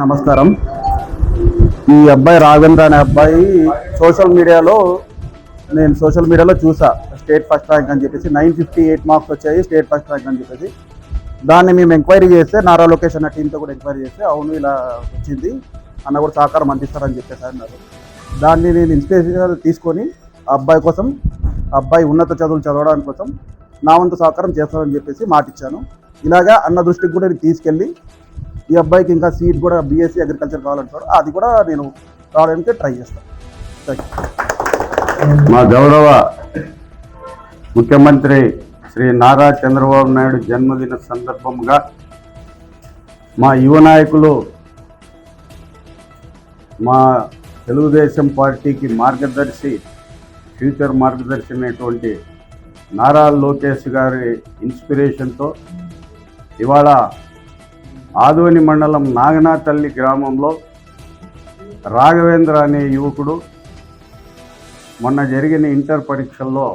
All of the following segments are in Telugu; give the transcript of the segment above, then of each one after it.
నమస్కారం. ఈ అబ్బాయి రాఘవేంద్ర అనే అబ్బాయి సోషల్ మీడియాలో నేను సోషల్ మీడియాలో చూసా. స్టేట్ ఫస్ట్ ర్యాంక్ అని చెప్పేసి నైన్ ఫిఫ్టీ ఎయిట్ మార్క్స్ వచ్చాయి స్టేట్ ఫస్ట్ ర్యాంక్ అని చెప్పేసి. దాన్ని మేము ఎంక్వైరీ చేస్తే నారా లొకేషన్ అన్న టీంతో కూడా ఎంక్వైరీ చేస్తే అవును ఇలా వచ్చింది. అన్న కూడా సహకారం అందిస్తారని చెప్పేసి అన్నారు. దాన్ని నేను ఇన్స్పిరేషన్ తీసుకొని ఆ అబ్బాయి కోసం అబ్బాయి ఉన్నత చదువులు చదవడానికి కోసం నా వంతు సహకారం చేస్తానని చెప్పేసి మాటిచ్చాను. ఇలాగా అన్న దృష్టికి కూడా నేను తీసుకెళ్ళి ఈ అబ్బాయికి ఇంకా సీట్ కూడా బీఎస్సీ అగ్రికల్చర్ కావాలంటారు అది కూడా నేను రావడానికి ట్రై చేస్తాను. మా గౌరవ ముఖ్యమంత్రి శ్రీ నారా చంద్రబాబు నాయుడు జన్మదిన సందర్భంగా మా యువ నాయకులు మా తెలుగుదేశం పార్టీకి మార్గదర్శి ఫ్యూచర్ మార్గదర్శి అనేటువంటి నారా లోకేష్ గారి ఇన్స్పిరేషన్తో ఇవాళ ఆదోని మండలం నాగనాతల్లి గ్రామంలో రాఘవేంద్ర అనే యువకుడు మొన్న జరిగిన ఇంటర్ పరీక్షల్లో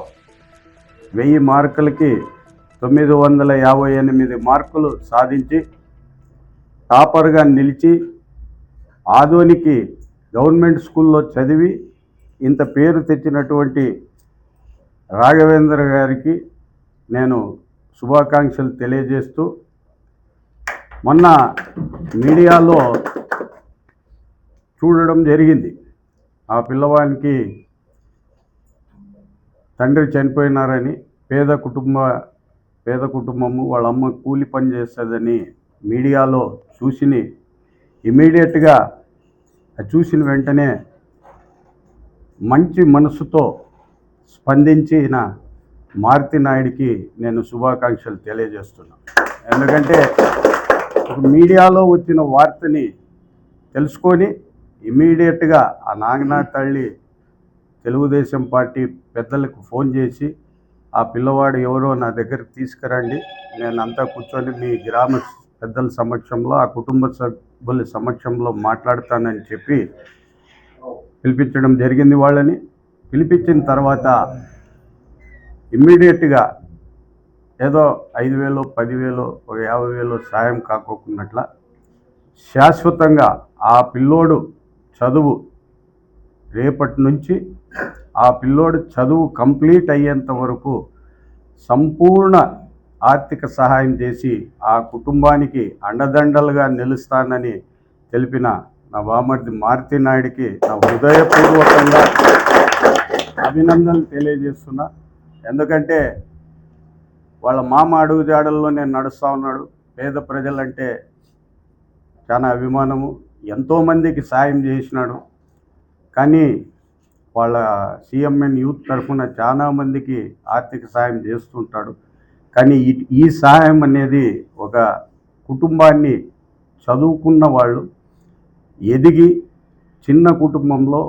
వెయ్యి మార్కులకి తొమ్మిది వందల యాభై ఎనిమిది మార్కులు సాధించి టాపర్గా నిలిచి ఆదోనికి గవర్నమెంట్ స్కూల్లో చదివి ఇంత పేరు తెచ్చినటువంటి రాఘవేంద్ర గారికి నేను శుభాకాంక్షలు తెలియజేస్తూ మొన్న మీడియాలో చూడడం జరిగింది. ఆ పిల్లవానికి తండ్రి చనిపోయినారని పేద కుటుంబ పేద కుటుంబము వాళ్ళ అమ్మ కూలి పని చేస్తుందని మీడియాలో చూసిని ఇమీడియట్గా చూసిన వెంటనే మంచి మనసుతో స్పందించిన మారుతి నాయుడికి నేను శుభాకాంక్షలు తెలియజేస్తున్నాను ఎందుకంటే మీడియాలో వచ్చిన వార్తని తెలుసుకొని ఇమీడియట్గా ఆ నాగనాథ్ తల్లి తెలుగుదేశం పార్టీ పెద్దలకు ఫోన్ చేసి ఆ పిల్లవాడు ఎవరో నా దగ్గరికి తీసుకురండి. నేను అంతా కూర్చొని మీ గ్రామ పెద్దల సమక్షంలో ఆ కుటుంబ సభ్యుల సమక్షంలో మాట్లాడతానని చెప్పి పిలిపించడం జరిగింది వాళ్ళని. పిలిపించిన తర్వాత ఇమ్మీడియట్గా ఏదో ఐదు వేలు పదివేలు ఒక యాభై వేలు సాయం కాకోకున్నట్ల శాశ్వతంగా ఆ పిల్లోడు చదువు రేపటి నుంచి ఆ పిల్లోడు చదువు కంప్లీట్ అయ్యేంత వరకు సంపూర్ణ ఆర్థిక సహాయం చేసి ఆ కుటుంబానికి అండదండలుగా నిలుస్తానని తెలిపిన నా బామర్ది మారుతి నాయుడికి నా హృదయపూర్వకంగా అభినందనలు తెలియజేస్తున్నా. ఎందుకంటే వాళ్ళ మామ అడుగుజాడల్లో నేను నడుస్తూ ఉన్నాడు. పేద ప్రజలంటే చాలా అభిమానము. ఎంతోమందికి సాయం చేసినాడు. కానీ వాళ్ళ సీఎంఎన్ యూత్ తరఫున చాలా మందికి ఆర్థిక సాయం చేస్తుంటాడు. కానీ ఈ ఈ సహాయం అనేది ఒక కుటుంబాన్ని చదువుకున్న వాళ్ళు ఎదిగి చిన్న కుటుంబంలో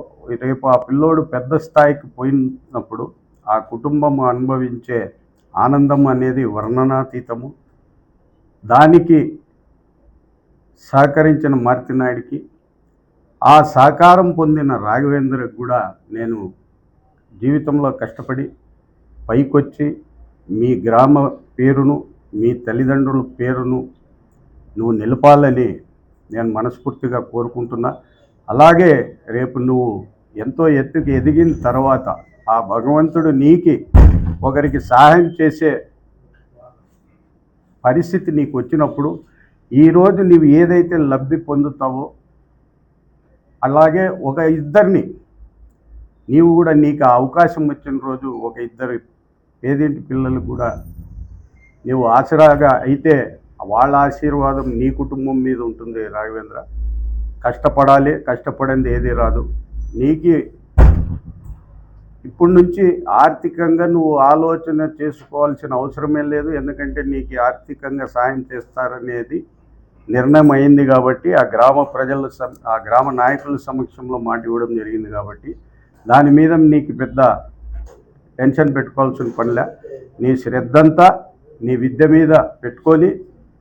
రేపు ఆ పిల్లోడు పెద్ద స్థాయికి పోయినప్పుడు ఆ కుటుంబం అనుభవించే ఆనందం అనేది వర్ణనాతీతము. దానికి సహకరించిన మారుతినాయుడికి ఆ సహకారం పొందిన రాఘవేంద్రకు కూడా నేను జీవితంలో కష్టపడి పైకొచ్చి మీ గ్రామ పేరును మీ తల్లిదండ్రుల పేరును నువ్వు నిలపాలని నేను మనస్ఫూర్తిగా కోరుకుంటున్నా. అలాగే రేపు నువ్వు ఎంతో ఎత్తుకు ఎదిగిన తర్వాత ఆ భగవంతుడు నీకి ఒకరికి సహాయం చేసే పరిస్థితి నీకు వచ్చినప్పుడు ఈరోజు నీవు ఏదైతే లబ్ధి పొందుతావో అలాగే ఒక ఇద్దరిని నీవు కూడా నీకు ఆ అవకాశం వచ్చిన రోజు ఒక ఇద్దరు పేదింటి పిల్లలు కూడా నీవు ఆసరాగా అయితే వాళ్ళ ఆశీర్వాదం నీ కుటుంబం మీద ఉంటుంది రాఘవేంద్ర. కష్టపడాలి కష్టపడింది ఏది రాదు. నీకి ఇప్పటి నుంచి ఆర్థికంగా నువ్వు ఆలోచన చేసుకోవాల్సిన అవసరమే లేదు. ఎందుకంటే నీకు ఆర్థికంగా సాయం చేస్తారనేది నిర్ణయం అయింది కాబట్టి ఆ గ్రామ ప్రజల సం- ఆ గ్రామ నాయకుల సమక్షంలో మాట ఇవ్వడం జరిగింది కాబట్టి దాని మీద నీకు పెద్ద టెన్షన్ పెట్టుకోవాల్సిన పనిలే. నీ శ్రద్ధంతా నీ విద్య మీద పెట్టుకొని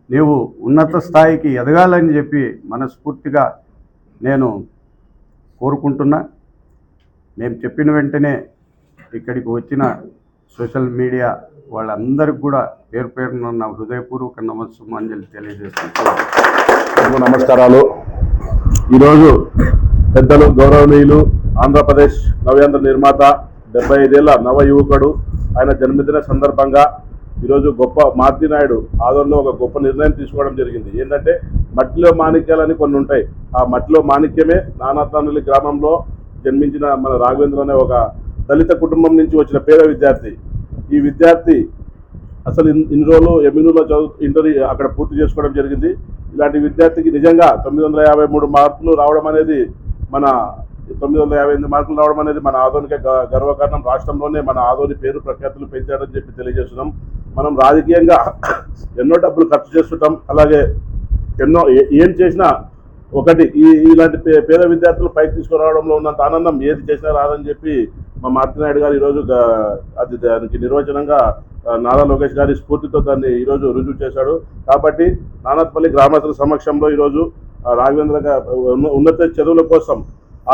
నీవు ఉన్నత స్థాయికి ఎదగాలని చెప్పి మనస్ఫూర్తిగా నేను కోరుకుంటున్నా. మేము చెప్పిన వెంటనే ఇక్కడికి వచ్చిన సోషల్ మీడియా వాళ్ళందరికీ కూడా పేరు పేరున నా హృదయపూర్వక నమస్సుమాంజలి తెలియజేస్తున్నాను. నమస్కారాలు. ఈరోజు పెద్దలు గౌరవనీయులు ఆంధ్రప్రదేశ్ నవ్యాంధ్ర నిర్మాత డెబ్బై ఐదేళ్ళ నవ యువకుడు ఆయన జన్మదిన సందర్భంగా ఈరోజు గొప్ప మార్తి నాయుడు ఆదరణలో ఒక గొప్ప నిర్ణయం తీసుకోవడం జరిగింది. ఏంటంటే మట్టిలో మాణిక్యాలని కొన్ని ఉంటాయి. ఆ మట్టిలో మాణిక్యమే నానాతానులి గ్రామంలో జన్మించిన మన రాఘవేంద్ర అనే ఒక దళిత కుటుంబం నుంచి వచ్చిన పేద విద్యార్థి ఈ విద్యార్థి అసలు ఇన్- ఇన్ని రోజులు ఎమ్మెన్యూలో చదువు ఇంటర్ అక్కడ పూర్తి చేసుకోవడం జరిగింది. ఇలాంటి విద్యార్థికి నిజంగా తొమ్మిది వందల యాభై మూడు మార్కులు రావడం అనేది మన తొమ్మిది వందల యాభై ఎనిమిది మార్కులు రావడం అనేది మన ఆధునిక గర్వకారణం. రాష్ట్రంలోనే మన ఆధోని పేరు ప్రఖ్యాతులు పెంచాడని చెప్పి తెలియజేస్తున్నాం. మనం రాజకీయంగా ఎన్నో డబ్బులు ఖర్చు చేస్తుంటాం. అలాగే ఎన్నో ఏ- ఏం చేసినా ఒకటి ఈ ఇలాంటి పే- పేద విద్యార్థులు పైకి తీసుకురావడంలో ఉన్నంత ఆనందం ఏది చేసినా రాదని చెప్పి మా మార్తినాయుడు గారు ఈరోజు అది దానికి నిర్వచనంగా నారా లోకేష్ గారి స్ఫూర్తితో దాన్ని ఈరోజు రుజువు చేశాడు. కాబట్టి నానాత్పల్లి గ్రామస్తుల సమక్షంలో ఈరోజు రాఘవేంద్ర ఉన్నత చదువుల కోసం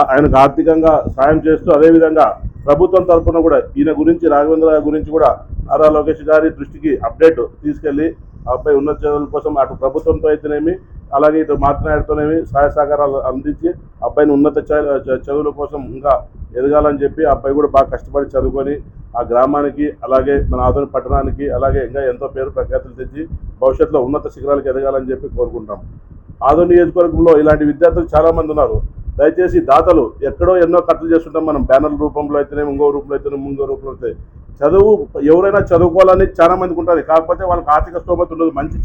ఆయనకు ఆర్థికంగా సాయం చేస్తూ అదేవిధంగా ప్రభుత్వం తరఫున కూడా ఈయన గురించి రాఘవేంద్ర గారి గురించి కూడా నారా లోకేష్ గారి దృష్టికి అప్డేట్ తీసుకెళ్ళి ఆ అబ్బాయి ఉన్నత చదువుల కోసం అటు ప్రభుత్వంతో అయితేనేమి అలాగే ఇటు మాట్లాడుతూనేమి సహాయ సహకారాలు అందించి అబ్బాయిని ఉన్నత చ- చదువుల కోసం ఇంకా ఎదగాలని చెప్పి ఆ అబ్బాయి కూడా బాగా కష్టపడి చదువుకొని ఆ గ్రామానికి అలాగే మన ఆధునిక పట్టణానికి అలాగే ఇంకా ఎంతో పేరు ప్రఖ్యాతులు తెచ్చి భవిష్యత్తులో ఉన్నత శిఖరాలకు ఎదగాలని చెప్పి కోరుకుంటాం ఆధునిక నియోజకవర్గంలో ఇలాంటి విద్యార్థులు చాలామంది ఉన్నారు. దయచేసి దాతలు ఎక్కడో ఎన్నో ఖర్చులు చేస్తుంటాం మనం. బ్యానర్ రూపంలో అయితేనే ఇంకో రూపంలో అయితేనే ఇంకో రూపంలో అయితే చదువు ఎవరైనా చదువుకోవాలని చాలా మందికి ఉంటుంది. కాకపోతే వాళ్ళకి ఆర్థిక స్తోమత ఉండదు. మంచి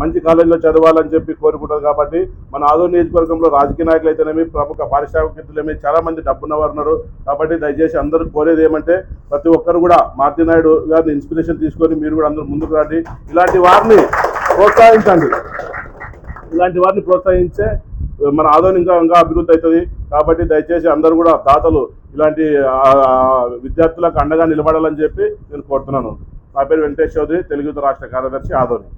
మంచి కాలేజీలో చదవాలని చెప్పి కోరుకుంటారు కాబట్టి మన ఆదో నియోజకవర్గంలో రాజకీయ నాయకులు అయితేనేమి ప్రముఖ పారిశ్రామికవేత్తలేమి చాలా మంది డబ్బున్న ఉన్నారు కాబట్టి దయచేసి అందరూ కోరేది ఏమంటే ప్రతి ఒక్కరు కూడా మార్తి నాయుడు గారిని ఇన్స్పిరేషన్ తీసుకొని మీరు కూడా అందరూ ముందుకు రండి. ఇలాంటి వారిని ప్రోత్సహించండి. ఇలాంటి వారిని ప్రోత్సహించే మన ఆదోని ఇంకా ఇంకా అభివృద్ధి అవుతుంది. కాబట్టి దయచేసి అందరూ కూడా దాతలు ఇలాంటి విద్యార్థులకు అండగా నిలబడాలని చెప్పి నేను కోరుతున్నాను. నా పేరు వెంకటేష్ చౌదరి తెలుగు రాష్ట్ర కార్యదర్శి ఆదోని.